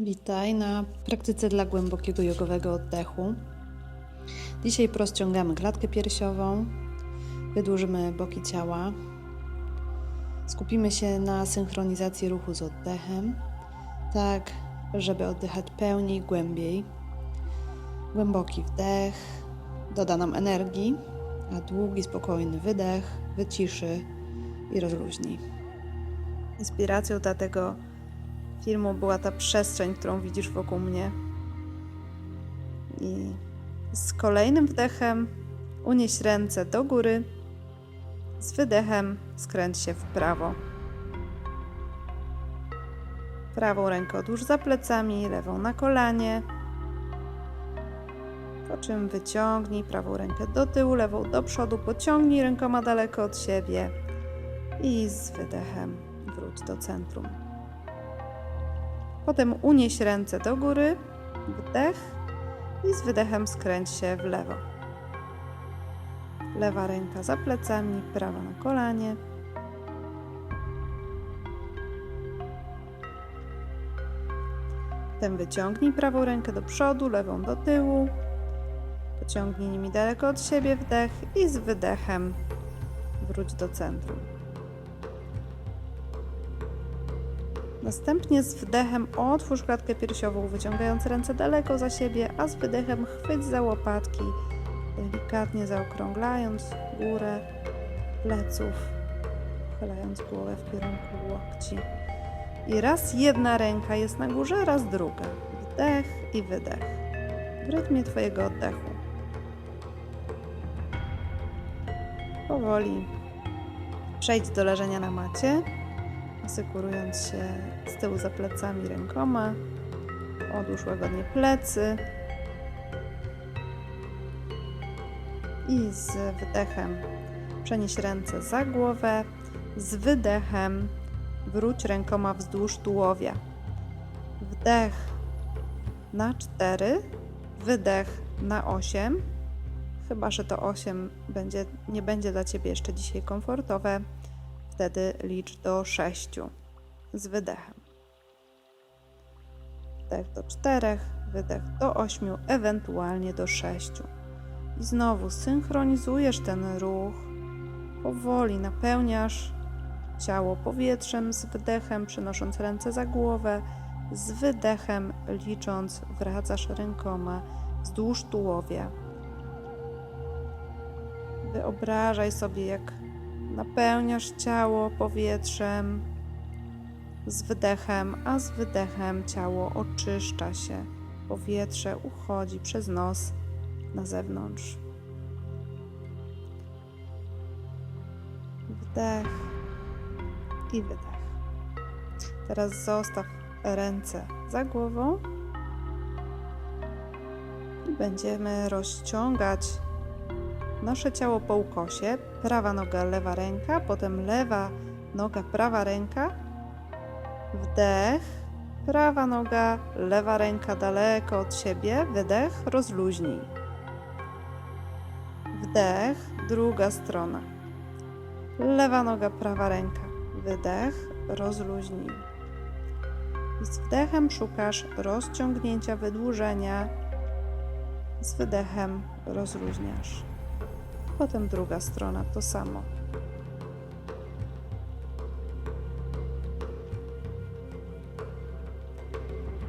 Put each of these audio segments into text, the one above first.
Witaj na praktyce dla głębokiego jogowego oddechu. Dzisiaj rozciągamy klatkę piersiową, wydłużymy boki ciała, skupimy się na synchronizacji ruchu z oddechem, tak żeby oddychać pełniej, głębiej. Głęboki wdech doda nam energii, a długi, spokojny wydech wyciszy i rozluźni. Inspiracją dla tego filmu była ta przestrzeń, którą widzisz wokół mnie. I z kolejnym wdechem unieś ręce do góry, z wydechem skręć się w prawo. Prawą rękę odłóż za plecami, lewą na kolanie. Po czym wyciągnij prawą rękę do tyłu, lewą do przodu, pociągnij rękoma daleko od siebie i z wydechem wróć do centrum. Potem unieś ręce do góry, wdech i z wydechem skręć się w lewo. Lewa ręka za plecami, prawa na kolanie. Potem wyciągnij prawą rękę do przodu, lewą do tyłu. Pociągnij nimi daleko od siebie wdech i z wydechem wróć do centrum. Następnie z wdechem otwórz klatkę piersiową, wyciągając ręce daleko za siebie, a z wydechem chwyć za łopatki, delikatnie zaokrąglając górę pleców, uchylając głowę w kierunku łokci. I raz jedna ręka jest na górze, raz druga. Wdech i wydech. W rytmie Twojego oddechu. Powoli przejdź do leżenia na macie asykurując się z tyłu za plecami rękoma. Odłóż łagodnie plecy. I z wydechem przenieś ręce za głowę. Z wydechem wróć rękoma wzdłuż tułowia. Wdech na 4, wydech na 8. Chyba, że to 8 będzie, nie będzie dla Ciebie jeszcze dzisiaj komfortowe wtedy licz do 6 z wydechem. Wdech do 4, wydech do 8, ewentualnie do 6. I znowu synchronizujesz ten ruch. Powoli napełniasz ciało powietrzem z wydechem, przenosząc ręce za głowę, z wydechem licząc, wracasz rękoma wzdłuż tułowia. Wyobrażaj sobie, jak Napełniasz ciało powietrzem z wydechem, a z wydechem ciało oczyszcza się. Powietrze uchodzi przez nos na zewnątrz. Wdech i wydech. Teraz zostaw ręce za głową i będziemy rozciągać Nasze ciało po ukosie, prawa noga, lewa ręka, potem lewa noga, prawa ręka. Wdech, prawa noga, lewa ręka daleko od siebie, wydech, rozluźnij. Wdech, druga strona. Lewa noga, prawa ręka, wydech, rozluźnij. Z wdechem szukasz rozciągnięcia, wydłużenia. Z wydechem rozluźniasz. Potem druga strona to samo.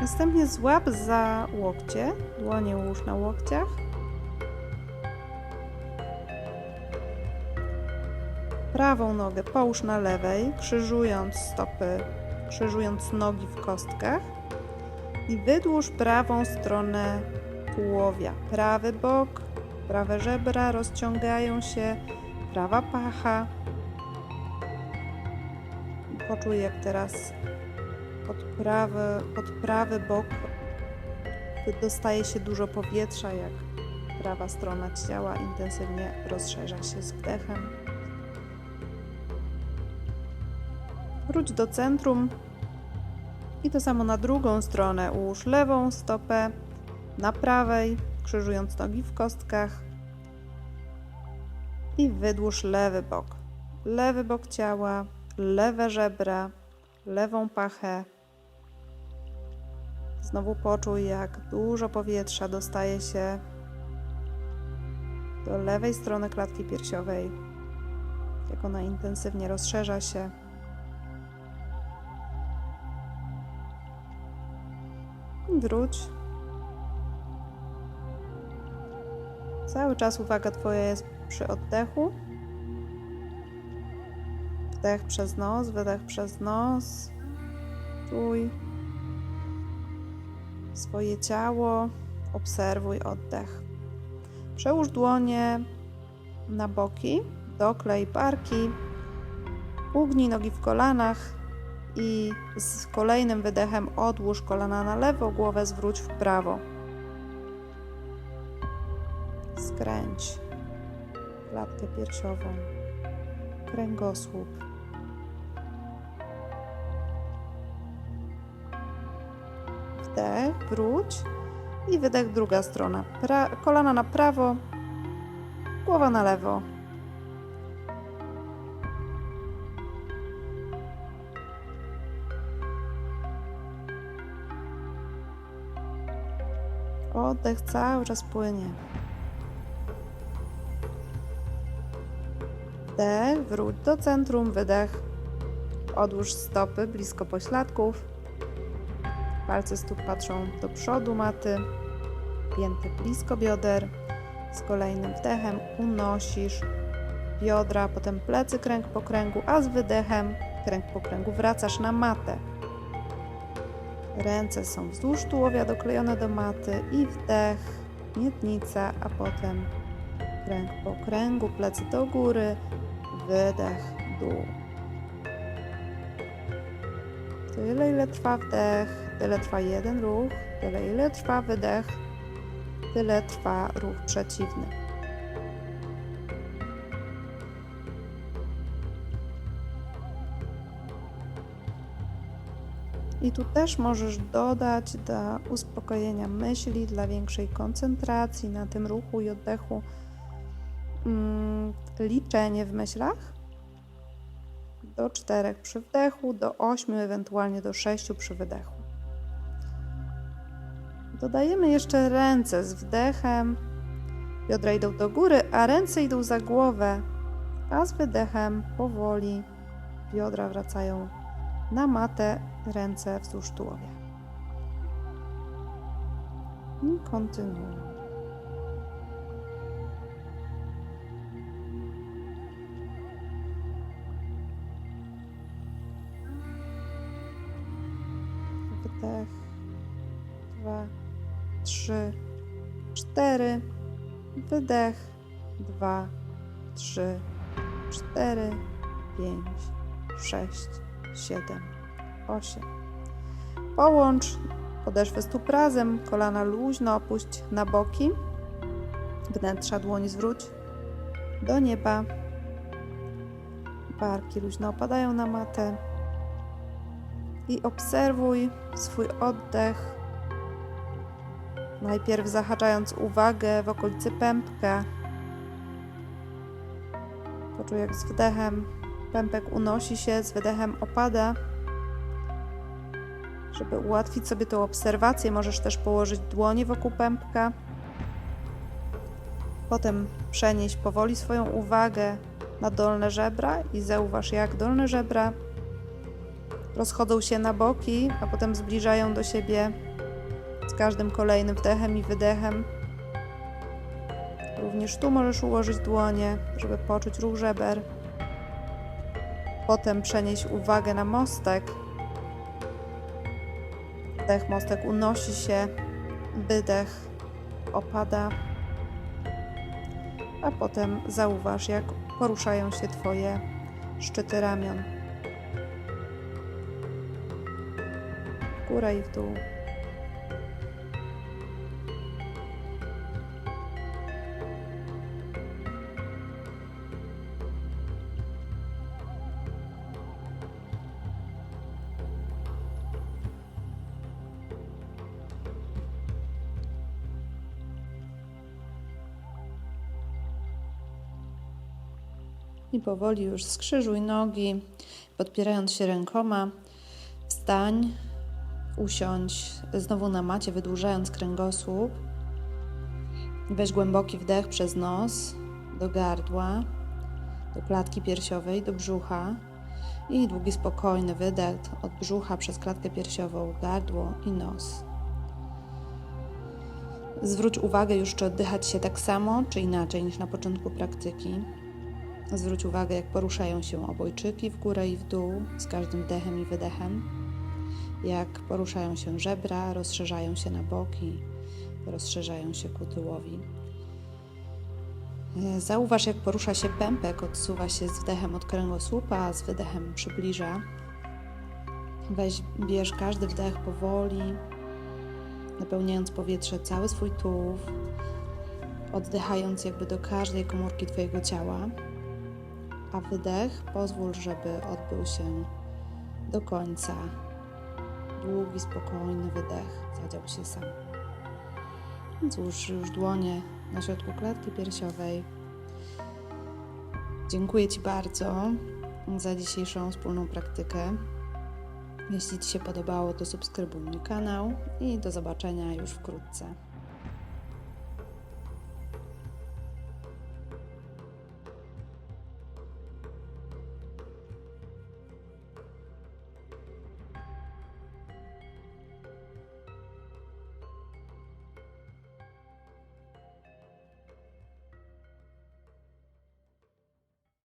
Następnie złap za łokcie, dłonie ułóż na łokciach. Prawą nogę połóż na lewej, krzyżując stopy, krzyżując nogi w kostkach i wydłuż prawą stronę tułowia. Prawy bok, prawe żebra rozciągają się, prawa pacha. Poczuj, jak teraz pod prawy, pod prawy bok dostaje się dużo powietrza, jak prawa strona ciała intensywnie rozszerza się z wdechem. Wróć do centrum i to samo na drugą stronę. Ułóż lewą stopę na prawej, krzyżując nogi w kostkach i wydłuż lewy bok. Lewy bok ciała, lewe żebra, lewą pachę. Znowu poczuj, jak dużo powietrza dostaje się do lewej strony klatki piersiowej, jak ona intensywnie rozszerza się. Wróć. Cały czas uwaga Twoja jest przy oddechu. Wdech przez nos, wydech przez nos. Czuj swoje ciało, obserwuj oddech. Przełóż dłonie na boki, doklej barki, ugnij nogi w kolanach i z kolejnym wydechem odłóż kolana na lewo, głowę zwróć w prawo. Skręć klatkę piersiową, kręgosłup. Wdech, wróć i wydech druga strona. Pra kolana na prawo, głowa na lewo. Oddech cały czas płynie. Wdech, wróć do centrum, wydech. Odłóż stopy blisko pośladków. Palce stóp patrzą do przodu maty, pięty blisko bioder. Z kolejnym wdechem unosisz biodra, potem plecy kręg po kręgu, a z wydechem kręg po kręgu wracasz na matę. Ręce są wzdłuż tułowia doklejone do maty i wdech, miednica, a potem kręg po kręgu, plecy do góry, wydech, dół. Tyle ile trwa wdech, tyle trwa jeden ruch, tyle ile trwa wydech, tyle trwa ruch przeciwny. I tu też możesz dodać dla uspokojenia myśli, dla większej koncentracji na tym ruchu i oddechu mm, liczenie w myślach do 4 przy wdechu, do 8, ewentualnie do 6 przy wydechu. Dodajemy jeszcze ręce z wdechem. Biodra idą do góry, a ręce idą za głowę, a z wydechem powoli biodra wracają na matę, ręce wzdłuż tułowia. I kontynuuj. Dwa, trzy, cztery. Wydech, dwa, trzy, cztery, pięć, sześć, siedem, osiem. Połącz podeszwy stóp razem, kolana luźno opuść na boki. Wnętrza dłoni zwróć do nieba. Barki luźno opadają na matę i obserwuj swój oddech. Najpierw zahaczając uwagę w okolicy pępka. Poczuj jak z wdechem pępek unosi się, z wydechem opada. Żeby ułatwić sobie tą obserwację, możesz też położyć dłonie wokół pępka. Potem przenieść powoli swoją uwagę na dolne żebra i zauważ, jak dolne żebra rozchodzą się na boki, a potem zbliżają do siebie każdym kolejnym wdechem i wydechem. Również tu możesz ułożyć dłonie, żeby poczuć ruch żeber. Potem przenieść uwagę na mostek. Wdech, mostek unosi się, wydech opada, a potem zauważ, jak poruszają się Twoje szczyty ramion. W górę i w dół. I powoli już skrzyżuj nogi, podpierając się rękoma. Wstań, usiądź znowu na macie, wydłużając kręgosłup. Weź głęboki wdech przez nos do gardła, do klatki piersiowej, do brzucha i długi, spokojny wydech od brzucha przez klatkę piersiową, gardło i nos. Zwróć uwagę już, czy oddychać się tak samo, czy inaczej niż na początku praktyki. Zwróć uwagę, jak poruszają się obojczyki w górę i w dół z każdym wdechem i wydechem. Jak poruszają się żebra, rozszerzają się na boki, rozszerzają się ku tyłowi. E, Zauważ, jak porusza się pępek, odsuwa się z wdechem od kręgosłupa, a z wydechem przybliża. Weź, bierz każdy wdech powoli, napełniając powietrze cały swój tułów, oddychając jakby do każdej komórki Twojego ciała, a wydech pozwól, żeby odbył się do końca. Długi, spokojny wydech zadział się sam. Złóż już dłonie na środku klatki piersiowej. Dziękuję Ci bardzo za dzisiejszą wspólną praktykę. Jeśli Ci się podobało, to subskrybuj mój kanał i do zobaczenia już wkrótce.